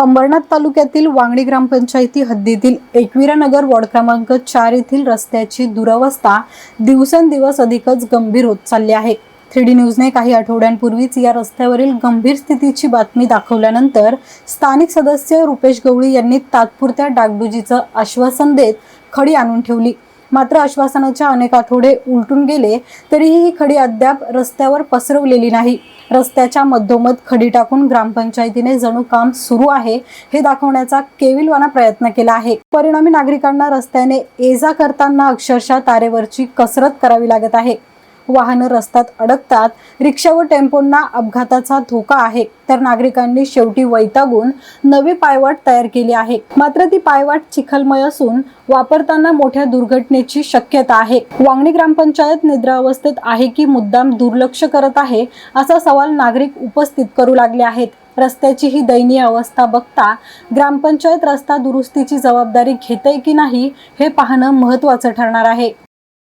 अंबरनाथ तालुक्यातील वांगणी ग्रामपंचायती हद्दीतील एकविरा नगर वॉर्ड क्रमांक चार येथील रस्त्याची दुरवस्था दिवसेंदिवस अधिकच गंभीर होत चालली आहे. थ्री डी न्यूजने काही आठवड्यांपूर्वीच या रस्त्यावरील गंभीर स्थितीची बातमी दाखवल्यानंतर स्थानिक सदस्य रुपेश गवळी यांनी तात्पुरत्या डागडुजीचं आश्वासन देत खडी आणून ठेवली. मात्र आश्वासनाच्या अनेक आठवडे उलटून गेले तरीही ही खडी अद्याप रस्त्यावर पसरवलेली नाही. रस्त्याच्या मधोमध खडी टाकून ग्रामपंचायतीने जणू काम सुरू आहे हे दाखवण्याचा केविलवाना प्रयत्न केला आहे. परिणामी नागरिकांना रस्त्याने ये जा करताना अक्षरशः तारेवरची कसरत करावी लागत आहे. वाहनं रस्त्यात अडकतात रिक्षा व टेम्पोंना अपघाताचा धोका आहे. तर नागरिकांनी शेवटी वैतागून नवी पायवाट तयार केली आहे. मात्र ती पायवाट चिखलमय असून वापरताना मोठ्या दुर्घटनेची शक्यता आहे. वांगणी ग्रामपंचायत निद्रावस्थेत आहे की मुद्दाम दुर्लक्ष करत आहे असा सवाल नागरिक उपस्थित करू लागले आहेत. रस्त्याची ही दयनीय अवस्था बघता ग्रामपंचायत रस्ता दुरुस्तीची जबाबदारी घेते की नाही हे पाहणं महत्त्वाचं ठरणार आहे.